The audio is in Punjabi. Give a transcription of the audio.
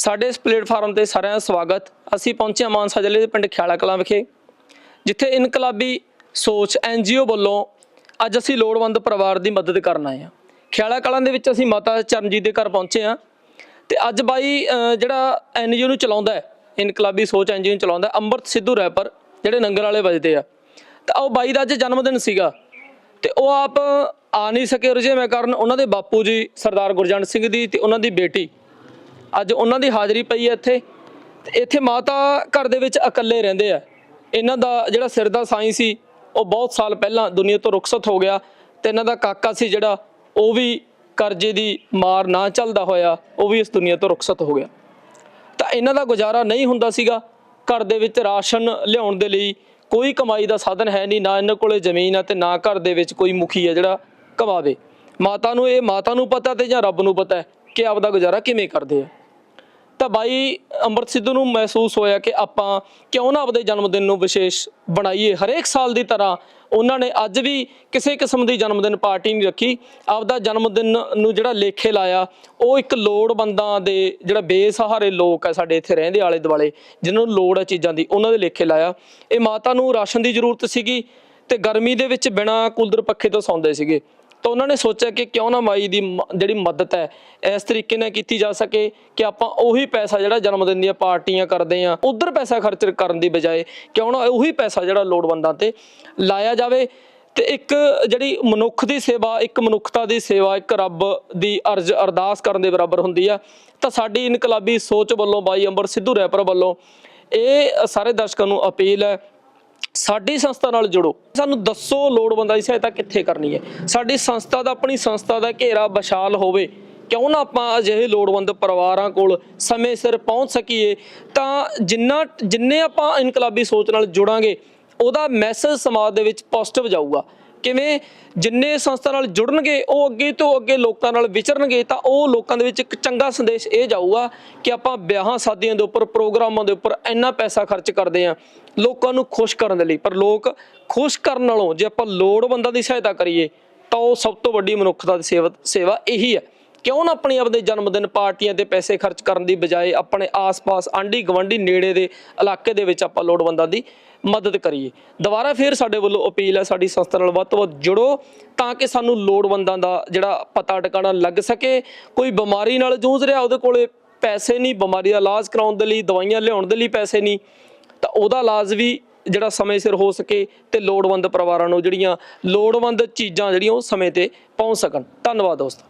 ਸਾਡੇ ਇਸ ਪਲੇਟਫਾਰਮ ਤੇ ਸਾਰਿਆਂ ਦਾ ਸਵਾਗਤ। ਅਸੀਂ ਪਹੁੰਚੇ ਹਾਂ ਮਾਨਸਾ ਜ਼ਿਲ੍ਹੇ ਦੇ ਪਿੰਡ ਖਿਆਲਾ ਕਲਾਂ ਵਿਖੇ ਜਿੱਥੇ ਇਨਕਲਾਬੀ ਸੋਚ ਐਨਜੀਓ ਵੱਲੋਂ ਅੱਜ ਅਸੀਂ ਲੋੜਵੰਦ ਪਰਿਵਾਰ ਦੀ ਮਦਦ ਕਰਨ ਆਏ ਹਾਂ। ਖਿਆਲਾ ਕਲਾਂ ਦੇ ਵਿੱਚ ਅਸੀਂ ਮਾਤਾ ਚਰਨਜੀਤ ਦੇ ਘਰ ਪਹੁੰਚੇ ਹਾਂ ਤੇ ਅੱਜ ਬਾਈ ਅਹ, ਜਿਹੜਾ ਐਨਜੀਓ ਨੂੰ ਚਲਾਉਂਦਾ ਹੈ ਇਨਕਲਾਬੀ ਸੋਚ ਐਨਜੀਓ ਨੂੰ ਚਲਾਉਂਦਾ ਅੰਮ੍ਰਿਤ ਸਿੱਧੂ ਰੈਪਰ ਜਿਹੜੇ ਨੰਗਲ ਵਾਲੇ ਵੱਜਦੇ ਆ। ਤਾਂ ਉਹ ਬਾਈ ਦਾ ਅੱਜ ਜਨਮ ਦਿਨ ਸੀਗਾ ਤੇ ਉਹ ਆਪ ਆ ਨਹੀਂ ਸਕੇ ਰੁਝੇਵੇਂ ਕਾਰਨ ਉਹਨਾਂ ਦੇ ਬਾਪੂ ਜੀ ਸਰਦਾਰ ਗੁਰਜੰਟ ਸਿੰਘ ਦੀ ਤੇ ਉਹਨਾਂ ਦੀ ਬੇਟੀ ਅੱਜ ਉਹਨਾਂ ਦੀ ਹਾਜ਼ਰੀ ਪਈ ਹੈ ਇੱਥੇ। ਤੇ ਇੱਥੇ ਮਾਤਾ ਘਰ ਦੇ ਵਿੱਚ ਇਕੱਲੇ ਰਹਿੰਦੇ ਆ। ਇਹਨਾਂ ਦਾ ਜਿਹੜਾ ਸਿਰ ਦਾ ਸਾਈਂ ਸੀ, ਉਹ ਬਹੁਤ ਸਾਲ ਪਹਿਲਾਂ ਦੁਨੀਆ ਤੋਂ ਰੁਖਸਤ ਹੋ ਗਿਆ ਤੇ ਇਹਨਾਂ ਦਾ ਕਾਕਾ ਸੀ ਜਿਹੜਾ, ਉਹ ਵੀ ਕਰਜ਼ੇ ਦੀ ਮਾਰ ਨਾ ਚੱਲਦਾ ਹੋਇਆ, ਉਹ ਵੀ ਇਸ ਦੁਨੀਆ ਤੋਂ ਰੁਖਸਤ ਹੋ ਗਿਆ। ਤਾਂ ਇਹਨਾਂ ਦਾ ਗੁਜ਼ਾਰਾ ਨਹੀਂ ਹੁੰਦਾ ਸੀਗਾ। ਘਰ ਦੇ ਵਿੱਚ ਰਾਸ਼ਨ ਲਿਆਉਣ ਦੇ ਲਈ ਕੋਈ ਕਮਾਈ ਦਾ ਸਾਧਨ ਹੈ ਨਹੀਂ, ਨਾ ਇਹਨਾਂ ਕੋਲੇ ਜ਼ਮੀਨ ਆ ਤੇ ਨਾ ਘਰ ਦੇ ਵਿੱਚ ਕੋਈ ਮੁਖੀ ਹੈ ਜਿਹੜਾ ਕਮਾਵੇ। ਮਾਤਾ ਨੂੰ ਇਹ ਮਾਤਾ ਨੂੰ ਪਤਾ ਤੇ ਜਾਂ ਰੱਬ ਨੂੰ ਪਤਾ ਕਿ ਆਪਦਾ ਗੁਜ਼ਾਰਾ ਕਿਵੇਂ ਕਰਦੇ ਆ। ਤਾਂ ਬਾਈ ਅੰਮ੍ਰਿਤ ਸਿੱਧੂ ਨੂੰ ਮਹਿਸੂਸ ਹੋਇਆ ਕਿ ਆਪਾਂ ਕਿਉਂ ਨਾ ਆਪਦੇ ਜਨਮ ਦਿਨ ਨੂੰ ਵਿਸ਼ੇਸ਼ ਬਣਾਈਏ? ਹਰੇਕ ਸਾਲ ਦੀ ਤਰ੍ਹਾਂ ਉਹਨਾਂ ਨੇ ਅੱਜ ਵੀ ਕਿਸੇ ਕਿਸਮ ਦੀ ਜਨਮ ਦਿਨ ਪਾਰਟੀ ਨਹੀਂ ਰੱਖੀ। ਆਪਦਾ ਜਨਮ ਦਿਨ ਨੂੰ ਜਿਹੜਾ ਲੇਖੇ ਲਾਇਆ, ਉਹ ਇੱਕ ਲੋੜਵੰਦਾਂ ਦੇ ਜਿਹੜਾ ਬੇਸਹਾਰੇ ਲੋਕ ਆ ਸਾਡੇ ਇੱਥੇ ਰਹਿੰਦੇ ਆਲੇ ਦੁਆਲੇ ਜਿਨ੍ਹਾਂ ਨੂੰ ਲੋੜ ਹੈ ਚੀਜ਼ਾਂ ਦੀ, ਉਹਨਾਂ ਦੇ ਲੇਖੇ ਲਾਇਆ। ਇਹ ਮਾਤਾ ਨੂੰ ਰਾਸ਼ਨ ਦੀ ਜ਼ਰੂਰਤ ਸੀਗੀ ਤੇ ਗਰਮੀ ਦੇ ਵਿੱਚ ਬਿਨਾਂ ਕੂਲਰ ਪੱਖੇ ਤੋਂ ਸੌਂਦੇ ਸੀਗੇ। ਤਾਂ ਉਹਨਾਂ ਨੇ ਸੋਚਿਆ ਕਿ ਕਿਉਂ ਨਾ ਮਾਈ ਦੀ ਮ- ਜਿਹੜੀ ਮਦਦ ਹੈ, ਇਸ ਤਰੀਕੇ ਨਾਲ ਕੀਤੀ ਜਾ ਸਕੇ ਕਿ ਆਪਾਂ ਉਹੀ ਪੈਸਾ ਜਿਹੜਾ ਜਨਮ ਦਿਨ ਦੀਆਂ ਪਾਰਟੀਆਂ ਕਰਦੇ ਆ ਉਧਰ ਪੈਸਾ ਖਰਚ ਕਰਨ ਦੀ ਬਜਾਏ ਕਿਉਂ ਨਾ ਉਹੀ ਪੈਸਾ ਜਿਹੜਾ ਲੋੜਵੰਦਾਂ ਤੇ ਲਾਇਆ ਜਾਵੇ। ਤੇ ਇੱਕ ਜਿਹੜੀ ਮਨੁੱਖ ਦੀ ਸੇਵਾ, ਇੱਕ ਮਨੁੱਖਤਾ ਦੀ ਸੇਵਾ, ਇੱਕ ਰੱਬ ਦੀ ਅਰਜ਼ ਅਰਦਾਸ ਕਰਨ ਦੇ ਬਰਾਬਰ ਹੁੰਦੀ ਆ, ਤਾਂ ਸਾਡੀ ਇਨਕਲਾਬੀ ਸੋਚ ਵੱਲੋਂ ਬਾਈ ਅੰਬਰ ਸਿੱਧੂ ਰੈਪਰ ਵੱਲੋਂ ਇਹ ਸਾਰੇ ਦਰਸ਼ਕਾਂ ਨੂੰ ਅਪੀਲ ਹੈ ਸਾਡੀ ਸੰਸਥਾ ਨਾਲ ਜੁੜੋ। ਸਾਨੂੰ ਦੱਸੋ ਲੋੜਵੰਦਾਂ ਦੀ ਸਹਾਇਤਾ ਕਿੱਥੇ ਕਰਨੀ ਹੈ। ਸਾਡੀ ਸੰਸਥਾ ਦਾ, ਆਪਣੀ ਸੰਸਥਾ ਦਾ ਘੇਰਾ ਵਿਸ਼ਾਲ ਹੋਵੇ। ਕਿਉਂ ਨਾ ਆਪਾਂ ਅਜਿਹੇ ਲੋੜਵੰਦ ਪਰਿਵਾਰਾਂ ਕੋਲ ਸਮੇਂ ਸਿਰ ਪਹੁੰਚ ਸਕੀਏ। ਤਾਂ ਜਿੰਨਾ, ਜਿੰਨੇ ਆਪਾਂ ਇਨਕਲਾਬੀ ਸੋਚ ਨਾਲ ਜੁੜਾਂਗੇ, ਉਹਦਾ ਮੈਸੇਜ ਸਮਾਜ ਦੇ ਵਿੱਚ ਪੋਜ਼ਿਟਿਵ ਜਾਊਗਾ। ਕਿਵੇਂ ਜਿੰਨੇ ਸੰਸਥਾ ਨਾਲ ਜੁੜਨਗੇ, ਉਹ ਅੱਗੇ ਤੋਂ ਅੱਗੇ ਲੋਕਾਂ ਨਾਲ ਵਿਚਰਨਗੇ, ਤਾਂ ਉਹ ਲੋਕਾਂ ਦੇ ਵਿੱਚ ਇੱਕ ਚੰਗਾ ਸੰਦੇਸ਼ ਇਹ ਜਾਊਗਾ ਕਿ ਆਪਾਂ ਵਿਆਹਾਂ ਸ਼ਾਦੀਆਂ ਦੇ ਉੱਪਰ, ਪ੍ਰੋਗਰਾਮਾਂ ਦੇ ਉੱਪਰ ਇੰਨਾ ਪੈਸਾ ਖਰਚ ਕਰਦੇ ਆ ਲੋਕਾਂ ਨੂੰ ਖੁਸ਼ ਕਰਨ ਦੇ ਲਈ। ਪਰ ਲੋਕ ਖੁਸ਼ ਕਰਨ ਨਾਲੋਂ ਜੇ ਆਪਾਂ ਲੋੜਵੰਦਾਂ ਦੀ ਸਹਾਇਤਾ ਕਰੀਏ, ਤਾਂ ਉਹ ਸਭ ਤੋਂ ਵੱਡੀ ਮਨੁੱਖਤਾ ਦੀ ਸੇਵਾ ਸੇਵਾ ਇਹੀ ਹੈ। ਕਿਉਂ ਨਾ ਆਪਣੀ ਆਪਦੇ ਜਨਮ ਦਿਨ ਪਾਰਟੀਆਂ ਤੇ ਪੈਸੇ ਖਰਚ ਕਰਨ ਦੀ ਬਜਾਏ ਆਪਣੇ ਆਸ-ਪਾਸ ਆਂਢੀ ਗਵੰਡੀ ਨੇੜੇ ਦੇ ਇਲਾਕੇ ਦੇ ਵਿੱਚ ਆਪਾਂ ਲੋੜਵੰਦਾਂ ਦੀ ਮਦਦ ਕਰੀਏ। ਦੁਬਾਰਾ ਫੇਰ ਸਾਡੇ ਵੱਲੋਂ ਅਪੀਲ ਹੈ ਸਾਡੀ ਸੰਸਥਾ ਨਾਲ ਵੱਧ ਤੋਂ ਵੱਧ ਜੁੜੋ ਤਾਂ ਕਿ ਸਾਨੂੰ ਲੋੜਵੰਦਾਂ ਦਾ ਜਿਹੜਾ ਪਤਾ ਟਿਕਾਣਾ ਲੱਗ ਸਕੇ। ਕੋਈ ਬਿਮਾਰੀ ਨਾਲ ਜੂਝ ਰਿਹਾ ਉਹਦੇ ਕੋਲੇ ਪੈਸੇ ਨਹੀਂ, ਬਿਮਾਰੀ ਦਾ ਇਲਾਜ ਕਰਾਉਣ ਦੇ ਲਈ, ਦਵਾਈਆਂ ਲਿਆਉਣ ਦੇ ਲਈ ਪੈਸੇ ਨਹੀਂ, ਤਾਂ ਉਹਦਾ ਇਲਾਜ ਵੀ ਜਿਹੜਾ ਸਮੇਂ ਸਿਰ ਹੋ ਸਕੇ ਤੇ ਲੋੜਵੰਦ ਪਰਿਵਾਰਾਂ ਨੂੰ ਜਿਹੜੀਆਂ ਲੋੜਵੰਦ ਚੀਜ਼ਾਂ ਜਿਹੜੀਆਂ ਉਹ ਸਮੇਂ ਤੇ ਪਹੁੰਚ ਸਕਣ। ਧੰਨਵਾਦ ਦੋਸਤੋ।